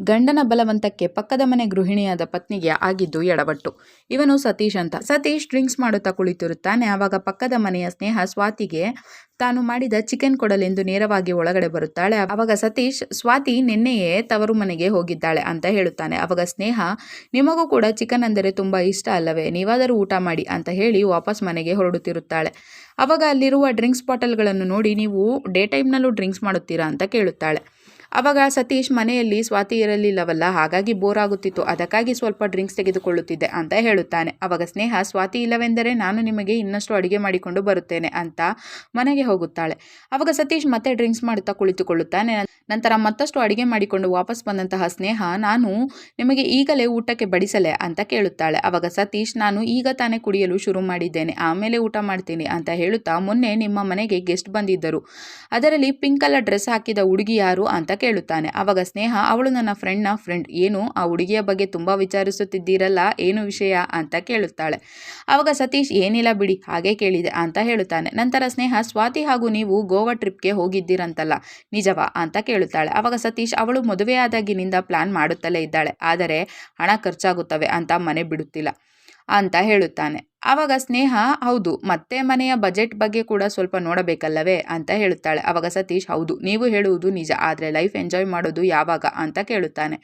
ಗಂಡನ ಬಲವಂತಕ್ಕೆ ಪಕ್ಕದ ಮನೆ ಗೃಹಿಣಿಯಾದ ಪತ್ನಿಗೆ ಆಗಿದ್ದು ಎಡವಟ್ಟು. ಇವನು ಸತೀಶ್ ಅಂತ. ಸತೀಶ್ ಡ್ರಿಂಕ್ಸ್ ಮಾಡುತ್ತಾ ಕುಳಿತಿರುತ್ತಾನೆ. ಆವಾಗ ಪಕ್ಕದ ಮನೆಯ ಸ್ನೇಹ ಸ್ವಾತಿಗೆ ತಾನು ಮಾಡಿದ ಚಿಕನ್ ಕೊಡಲೆಂದು ನೇರವಾಗಿ ಒಳಗಡೆ ಬರುತ್ತಾಳೆ. ಅವಾಗ ಸತೀಶ್, ಸ್ವಾತಿ, ನಿನ್ನೆಯೇ ತವರು ಮನೆಗೆ ಹೋಗಿದ್ದಾಳೆ ಅಂತ ಹೇಳುತ್ತಾನೆ. ಅವಾಗ ಸ್ನೇಹ, ನಿಮಗೂ ಕೂಡ ಚಿಕನ್ ಅಂದರೆ ತುಂಬ ಇಷ್ಟ ಅಲ್ಲವೇ? ನೀವಾದರೂ ಊಟ ಮಾಡಿ ಅಂತ ಹೇಳಿ ವಾಪಸ್ ಮನೆಗೆ ಹೊರಡುತ್ತಿರುತ್ತಾಳೆ. ಅವಾಗ ಅಲ್ಲಿರುವ ಡ್ರಿಂಕ್ಸ್ ಬಾಟಲ್ಗಳನ್ನು ನೋಡಿ, ನೀವು ಡೇ ಟೈಮ್ನಲ್ಲೂ ಡ್ರಿಂಕ್ಸ್ ಮಾಡುತ್ತೀರಾ? ಅಂತ ಕೇಳುತ್ತಾಳೆ. ಅವಾಗ ಸತೀಶ್ ಮನೆಯಲ್ಲಿ ಸ್ವಾತಿ ಇರಲಿಲ್ಲವಲ್ಲ, ಹಾಗಾಗಿ ಬೋರ್ ಆಗುತ್ತಿತ್ತು. ಅದಕ್ಕಾಗಿ ಸ್ವಲ್ಪ ಡ್ರಿಂಕ್ಸ್ ತೆಗೆದುಕೊಳ್ಳುತ್ತಿದ್ದೆ ಅಂತ ಹೇಳುತ್ತಾನೆ. ಅವಾಗ ಸ್ನೇಹ, ಸ್ವಾತಿ, ಇಲ್ಲವೆಂದರೆ ನಾನು ನಿಮಗೆ ಇನ್ನಷ್ಟು ಅಡುಗೆ ಮಾಡಿಕೊಂಡು ಬರುತ್ತೇನೆ ಅಂತ ಮನೆಗೆ ಹೋಗುತ್ತಾಳೆ. ಅವಾಗ ಸತೀಶ್ ಮತ್ತೆ ಡ್ರಿಂಕ್ಸ್ ಮಾಡುತ್ತಾ ಕುಳಿತುಕೊಳ್ಳುತ್ತಾನೆ. ನಂತರ ಮತ್ತಷ್ಟು ಅಡುಗೆ ಮಾಡಿಕೊಂಡು ವಾಪಸ್ ಬಂದಂತಹ ಸ್ನೇಹ, ನಾನು ನಿಮಗೆ ಈಗಲೇ ಊಟಕ್ಕೆ ಬಡಿಸಲೆ ಅಂತ ಕೇಳುತ್ತಾಳೆ. ಅವಾಗ ಸತೀಶ್, ನಾನು ಈಗ ತಾನೇ ಕುಡಿಯಲು ಶುರು ಮಾಡಿದ್ದೇನೆ, ಆಮೇಲೆ ಊಟ ಮಾಡ್ತೀನಿ ಅಂತ ಹೇಳುತ್ತಾ ಮೊನ್ನೆ ನಿಮ್ಮ ಮನೆಗೆ ಗೆಸ್ಟ್ ಬಂದಿದ್ದರು. ಅದರಲ್ಲಿ ಪಿಂಕ್ ಕಲರ್ ಡ್ರೆಸ್ ಹಾಕಿದ ಹುಡುಗಿ ಯಾರು ಅಂತ ಕೇಳುತ್ತಾನೆ. ಅವಾಗ ಸ್ನೇಹ, ಅವಳು ನನ್ನ ಫ್ರೆಂಡ್ನ ಫ್ರೆಂಡ್ ಏನು? ಆ ಹುಡುಗಿಯ ಬಗ್ಗೆ ತುಂಬ ವಿಚಾರಿಸುತ್ತಿದ್ದೀರಲ್ಲ? ಏನು ವಿಷಯ? ಅಂತ ಕೇಳುತ್ತಾಳೆ. ಅವಾಗ ಸತೀಶ್, ಏನಿಲ್ಲ ಬಿಡಿ, ಹಾಗೆ ಕೇಳಿದೆ ಅಂತ ಹೇಳುತ್ತಾನೆ. ನಂತರ ಸ್ನೇಹ, ಸ್ವಾತಿ ಹಾಗೂ ನೀವು ಗೋವಾ ಟ್ರಿಪ್ಗೆ ಹೋಗಿದ್ದೀರಂತಲ್ಲ, ನಿಜವಾ? ಅಂತ ಕೇಳುತ್ತಾಳೆ. ಅವಾಗ ಸತೀಶ್, ಅವಳು ಮದುವೆಯಾದಾಗಿನಿಂದ ಪ್ಲಾನ್ ಮಾಡುತ್ತಲೇ ಇದ್ದಾಳೆ, ಆದರೆ ಹಣ ಖರ್ಚಾಗುತ್ತವೆ ಅಂತ ಮನೆ ಬಿಡುತ್ತಿಲ್ಲ ಅಂತ ಹೇಳುತ್ತಾನೆ. ಆವಾಗ ಸ್ನೇಹ, ಹೌದು, ಮತ್ತೆ ಮನೆಯ ಬಜೆಟ್ ಬಗ್ಗೆ ಕೂಡ ಸ್ವಲ್ಪ ನೋಡಬೇಕಲ್ಲವೇ ಅಂತ ಹೇಳುತ್ತಾಳೆ. ಆವಾಗ ಸತೀಶ್, ಹೌದು, ನೀವು ಹೇಳುವುದು ನಿಜ, ಆದರೆ ಲೈಫ್ ಎಂಜಾಯ್ ಮಾಡೋದು ಯಾವಾಗ ಅಂತ ಕೇಳುತ್ತಾನೆ.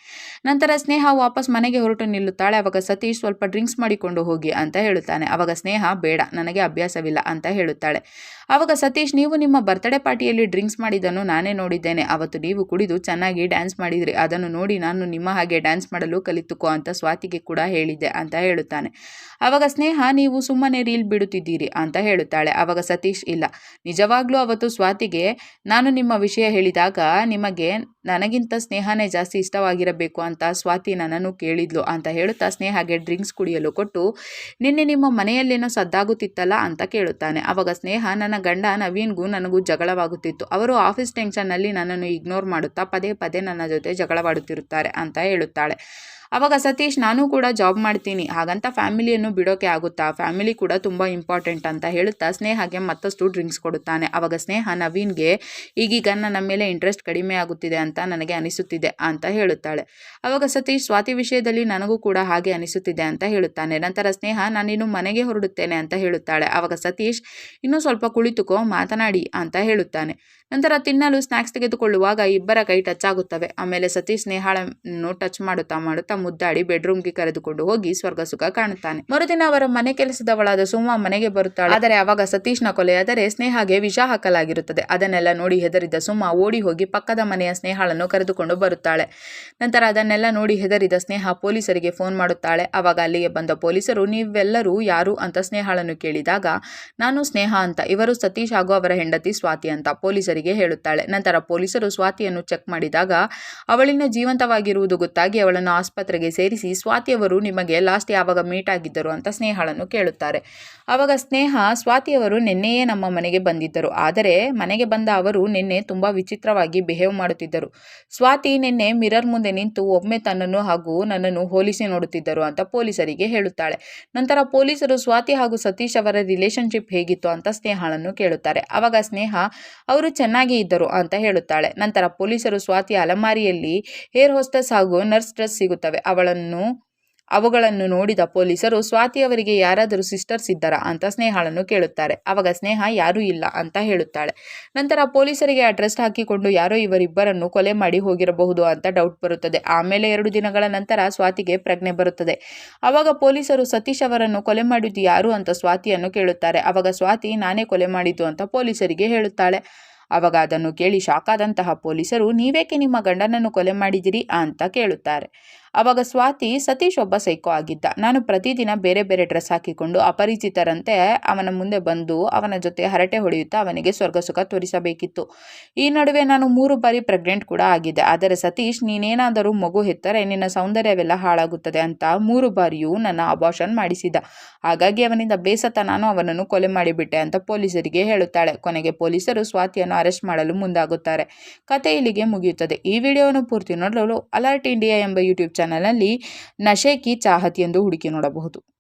ನಂತರ ಸ್ನೇಹ ವಾಪಸ್ ಮನೆಗೆ ಹೊರಟು ನಿಲ್ಲುತ್ತಾಳೆ. ಆವಾಗ ಸತೀಶ್ ಸ್ವಲ್ಪ ಡ್ರಿಂಕ್ಸ್ ಮಾಡಿಕೊಂಡು ಹೋಗಿ ಅಂತ ಹೇಳುತ್ತಾನೆ. ಆವಾಗ ಸ್ನೇಹ, ಬೇಡ, ನನಗೆ ಅಭ್ಯಾಸವಿಲ್ಲ ಅಂತ ಹೇಳುತ್ತಾಳೆ. ಆವಾಗ ಸತೀಶ್, ನೀವು ನಿಮ್ಮ ಬರ್ತ್ಡೇ ಪಾರ್ಟಿಯಲ್ಲಿ ಡ್ರಿಂಕ್ಸ್ ಮಾಡಿದ್ದನ್ನು ನಾನೇ ನೋಡಿದ್ದೇನೆ. ಅವತ್ತು ನೀವು ಕುಡಿದು ಚೆನ್ನಾಗಿ ಡ್ಯಾನ್ಸ್ ಮಾಡಿದ್ರಿ. ಅದನ್ನು ನೋಡಿ ನಾನು ನಿಮ್ಮ ಹಾಗೆ ಡ್ಯಾನ್ಸ್ ಮಾಡಲು ಕಲಿತುಕೋ ಅಂತ ಸ್ವಾತಿಗೆ ಕೂಡ ಹೇಳಿದ್ದೆ ಅಂತ ಹೇಳುತ್ತಾನೆ. ಆವಾಗ ಸ್ನೇಹ ನೀವು ಸುಮ್ಮನೆ ರೀಲ್ ಬಿಡುತ್ತಿದ್ದೀರಿ ಅಂತ ಹೇಳುತ್ತಾಳೆ. ಅವಾಗ ಸತೀಶ್, ಇಲ್ಲ, ನಿಜವಾಗ್ಲೂ ಅವತ್ತು ಸ್ವಾತಿಗೆ ನಾನು ನಿಮ್ಮ ವಿಷಯ ಹೇಳಿದಾಗ ನಿಮಗೆ ನನಗಿಂತ ಸ್ನೇಹನೇ ಜಾಸ್ತಿ ಇಷ್ಟವಾಗಿರಬೇಕು ಅಂತ ಸ್ವಾತಿ ನನ್ನನ್ನು ಕೇಳಿದ್ಲು ಅಂತ ಹೇಳುತ್ತಾ ಸ್ನೇಹಗೆ ಡ್ರಿಂಕ್ಸ್ ಕುಡಿಯಲು ಕೊಟ್ಟು, ನಿನ್ನೆ ನಿಮ್ಮ ಮನೆಯಲ್ಲೇನೋ ಸದ್ದಾಗುತ್ತಿತ್ತಲ್ಲ ಅಂತ ಕೇಳುತ್ತಾನೆ. ಅವಾಗ ಸ್ನೇಹ, ನನ್ನ ಗಂಡ ನವೀನ್ಗೂ ನನಗೂ ಜಗಳವಾಗುತ್ತಿತ್ತು. ಅವರು ಆಫೀಸ್ ಟೆನ್ಷನ್ನಲ್ಲಿ ನನ್ನನ್ನು ಇಗ್ನೋರ್ ಮಾಡುತ್ತಾ ಪದೇ ಪದೇ ನನ್ನ ಜೊತೆ ಜಗಳವಾಡುತ್ತಿರುತ್ತಾರೆ ಅಂತ ಹೇಳುತ್ತಾಳೆ. ಅವಾಗ ಸತೀಶ್, ನಾನು ಕೂಡ ಜಾಬ್ ಮಾಡ್ತೀನಿ. ಹಾಗಂತ ಫ್ಯಾಮಿಲಿಯನ್ನು ಬಿಡೋಕೆ ಆಗುತ್ತಾ? ಫ್ಯಾಮಿಲಿ ಕೂಡ ತುಂಬ ಇಂಪಾರ್ಟೆಂಟ್ ಅಂತ ಹೇಳುತ್ತಾ? ಸ್ನೇಹಗೆ ಮತ್ತಷ್ಟು ಡ್ರಿಂಕ್ಸ್ ಕೊಡುತ್ತಾನೆ. ಆವಾಗ ಸ್ನೇಹ ನವೀನ್ಗೆ, ಈಗೀಗ ನನ್ನ ಮೇಲೆ ಇಂಟ್ರೆಸ್ಟ್ ಕಡಿಮೆ ಆಗುತ್ತಿದೆ ಅಂತ ನನಗೆ ಅನಿಸುತ್ತಿದೆ ಅಂತ ಹೇಳುತ್ತಾಳೆ. ಆವಾಗ ಸತೀಶ್, ಸ್ವಾತಿ ವಿಷಯದಲ್ಲಿ ನನಗೂ ಕೂಡ ಹಾಗೆ ಅನಿಸುತ್ತಿದೆ ಅಂತ ಹೇಳುತ್ತಾನೆ. ನಂತರ ಸ್ನೇಹ, ನಾನಿನ್ನು ಮನೆಗೆ ಹೊರಡುತ್ತೇನೆ ಅಂತ ಹೇಳುತ್ತಾಳೆ. ಆವಾಗ ಸತೀಶ್, ಇನ್ನೂ ಸ್ವಲ್ಪ ಕುಳಿತುಕೋ, ಮಾತನಾಡಿ ಅಂತ ಹೇಳುತ್ತಾನೆ. ನಂತರ ತಿನ್ನಲು ಸ್ನ್ಯಾಕ್ಸ್ ತೆಗೆದುಕೊಳ್ಳುವಾಗ ಇಬ್ಬರ ಕೈ ಟಚ್ ಆಗುತ್ತವೆ. ಆಮೇಲೆ ಸತೀಶ್, ಸ್ನೇಹಾಳನ್ನು ಟಚ್ ಮಾಡುತ್ತಾ ಮಾಡುತ್ತಾ ಮುದ್ದಾಡಿ ಬೆಡ್ರೂಮ್ಗೆ ಕರೆದುಕೊಂಡು ಹೋಗಿ ಸ್ವರ್ಗ ಸುಖ ಕಾಣುತ್ತಾನೆ. ಮರುದಿನ ಅವರ ಮನೆ ಕೆಲಸದವಳಾದ ಸುಮ್ಮ ಮನೆಗೆ ಬರುತ್ತಾಳೆ. ಆದರೆ ಅವಾಗ ಸತೀಶ್ನ ಕೊಲೆಯಾದರೆ ಸ್ನೇಹಗೆ ವಿಷ ಹಾಕಲಾಗಿರುತ್ತದೆ. ಅದನ್ನೆಲ್ಲ ನೋಡಿ ಹೆದರಿದ ಸುಮ್ಮ ಓಡಿ ಹೋಗಿ ಪಕ್ಕದ ಮನೆಯ ಸ್ನೇಹಳನ್ನು ಕರೆದುಕೊಂಡು ಬರುತ್ತಾಳೆ. ನಂತರ ಅದನ್ನೆಲ್ಲ ನೋಡಿ ಹೆದರಿದ ಸ್ನೇಹ ಪೊಲೀಸರಿಗೆ ಫೋನ್ ಮಾಡುತ್ತಾಳೆ. ಅವಾಗ ಅಲ್ಲಿಗೆ ಬಂದ ಪೊಲೀಸರು, ನೀವೆಲ್ಲರೂ ಯಾರು ಅಂತ ಸ್ನೇಹಳನ್ನು ಕೇಳಿದಾಗ, ನಾನು ಸ್ನೇಹ ಅಂತ, ಇವರು ಸತೀಶ್ ಹಾಗೂ ಅವರ ಹೆಂಡತಿ ಸ್ವಾತಿ ಅಂತ ಪೊಲೀಸರಿಗೆ ಹೇಳುತ್ತಾಳೆ. ನಂತರ ಪೊಲೀಸರು ಸ್ವಾತಿಯನ್ನು ಚೆಕ್ ಮಾಡಿದಾಗ ಅವಳಿನ ಜೀವಂತವಾಗಿರುವುದು ಗೊತ್ತಾಗಿ ಅವಳನ್ನು ಆಸ್ಪತ್ರೆಗೆ ಸೇರಿಸಿ ಸ್ವಾತಿಯವರು ನಿಮಗೆ ಲಾಸ್ಟ್ ಯಾವಾಗ ಮೀಟ್ ಆಗಿದ್ದರು ಅಂತ ಸ್ನೇಹಳನ್ನು ಕೇಳುತ್ತಾರೆ. ಆವಾಗ ಸ್ನೇಹ ಸ್ವಾತಿಯವರು ನಿನ್ನೆಯೇ ನಮ್ಮ ಮನೆಗೆ ಬಂದಿದ್ದರು. ಆದರೆ ಮನೆಗೆ ಬಂದ ಅವರು ನಿನ್ನೆ ತುಂಬ ವಿಚಿತ್ರವಾಗಿ ಬಿಹೇವ್ ಮಾಡುತ್ತಿದ್ದರು. ಸ್ವಾತಿ ನಿನ್ನೆ ಮಿರರ್ ಮುಂದೆ ನಿಂತು ಒಮ್ಮೆ ತನ್ನನ್ನು ಹಾಗೂ ನನ್ನನ್ನು ಹೋಲಿಸಿ ನೋಡುತ್ತಿದ್ದರು ಅಂತ ಪೊಲೀಸರಿಗೆ ಹೇಳುತ್ತಾಳೆ. ನಂತರ ಪೊಲೀಸರು ಸ್ವಾತಿ ಹಾಗೂ ಸತೀಶ್ ಅವರ ರಿಲೇಶನ್ಶಿಪ್ ಹೇಗಿತ್ತು ಅಂತ ಸ್ನೇಹಳನ್ನು ಕೇಳುತ್ತಾರೆ. ಆವಾಗ ಸ್ನೇಹ, ಅವರು ಚೆನ್ನಾಗಿ ಇದ್ದರು ಅಂತ ಹೇಳುತ್ತಾಳೆ. ನಂತರ ಪೊಲೀಸರು ಸ್ವಾತಿ ಅಲಮಾರಿಯಲ್ಲಿ ಹೇರ್ ಹೋಸ್ಟೆಸ್ ಹಾಗೂ ನರ್ಸ್ ಡ್ರೆಸ್ ಸಿಗುತ್ತವೆ. ಅವಳನ್ನು ಅವುಗಳನ್ನು ನೋಡಿದ ಪೊಲೀಸರು ಸ್ವಾತಿಯವರಿಗೆ ಯಾರಾದರೂ ಸಿಸ್ಟರ್ಸ್ ಇದ್ದಾರಾ ಅಂತ ಸ್ನೇಹಾಳನ್ನು ಕೇಳುತ್ತಾರೆ. ಅವಾಗ ಸ್ನೇಹ ಯಾರೂ ಇಲ್ಲ ಅಂತ ಹೇಳುತ್ತಾಳೆ. ನಂತರ ಪೊಲೀಸರಿಗೆ ಅಡ್ರೆಸ್ ಹಾಕಿಕೊಂಡು, ಯಾರೋ ಇವರಿಬ್ಬರನ್ನು ಕೊಲೆ ಮಾಡಿ ಹೋಗಿರಬಹುದು ಅಂತ ಡೌಟ್ ಬರುತ್ತದೆ. ಆಮೇಲೆ ಎರಡು ದಿನಗಳ ನಂತರ ಸ್ವಾತಿಗೆ ಪ್ರಜ್ಞೆ ಬರುತ್ತದೆ. ಅವಾಗ ಪೊಲೀಸರು, ಸತೀಶ್ ಅವರನ್ನು ಕೊಲೆ ಮಾಡಿದ್ದು ಯಾರು ಅಂತ ಸ್ವಾತಿಯನ್ನು ಕೇಳುತ್ತಾರೆ. ಅವಾಗ ಸ್ವಾತಿ, ನಾನೇ ಕೊಲೆ ಮಾಡಿದ್ದು ಅಂತ ಪೊಲೀಸರಿಗೆ ಹೇಳುತ್ತಾಳೆ. ಅವಾಗ ಅದನ್ನು ಕೇಳಿ ಶಾಕಾದಂತಹ ಪೊಲೀಸರು, ನೀವೇಕೆ ನಿಮ್ಮ ಗಂಡನನ್ನು ಕೊಲೆ ಮಾಡಿದಿರಿ ಅಂತ ಕೇಳುತ್ತಾರೆ. ಅವಾಗ ಸ್ವಾತಿ ಸತೀಶ್ ಒಬ್ಬ ಸೈಕೋ ಆಗಿದ್ದ. ನಾನು ಪ್ರತಿದಿನ ಬೇರೆ ಬೇರೆ ಡ್ರೆಸ್ ಹಾಕಿಕೊಂಡು ಅಪರಿಚಿತರಂತೆ ಅವನ ಮುಂದೆ ಬಂದು ಅವನ ಜೊತೆ ಹರಟೆ ಹೊಡೆಯುತ್ತಾ ಅವನಿಗೆ ಸ್ವರ್ಗ ಸುಖ ತೋರಿಸಬೇಕಿತ್ತು. ಈ ನಡುವೆ ನಾನು ಮೂರು ಬಾರಿ ಪ್ರೆಗ್ನೆಂಟ್ ಕೂಡ ಆಗಿದ್ದೆ. ಆದರೆ ಸತೀಶ್, ನೀನೇನಾದರೂ ಮಗು ಹೆತ್ತರೆ ನಿನ್ನ ಸೌಂದರ್ಯವೆಲ್ಲ ಹಾಳಾಗುತ್ತದೆ ಅಂತ ಮೂರು ಬಾರಿಯೂ ನನ್ನ ಅಬಾಷನ್ ಮಾಡಿಸಿದ. ಹಾಗಾಗಿ ಅವನಿಂದ ಬೇಸತ್ತ ನಾನು ಅವನನ್ನು ಕೊಲೆ ಮಾಡಿಬಿಟ್ಟೆ ಅಂತ ಪೊಲೀಸರಿಗೆ ಹೇಳುತ್ತಾಳೆ. ಕೊನೆಗೆ ಪೊಲೀಸರು ಸ್ವಾತಿಯನ್ನು ಅರೆಸ್ಟ್ ಮಾಡಲು ಮುಂದಾಗುತ್ತಾರೆ. ಕತೆ ಇಲ್ಲಿಗೆ ಮುಗಿಯುತ್ತದೆ. ಈ ವಿಡಿಯೋವನ್ನು ಪೂರ್ತಿ ನೋಡಲು ಅಲರ್ಟ್ ಇಂಡಿಯಾ ಎಂಬ ಯೂಟ್ಯೂಬ್ ಚಾನಲ್ನಲ್ಲಿ ನಶೆ ಕಿ ಚಾಹತ್ ಎಂದು ಹುಡುಕಿ ನೋಡಬಹುದು.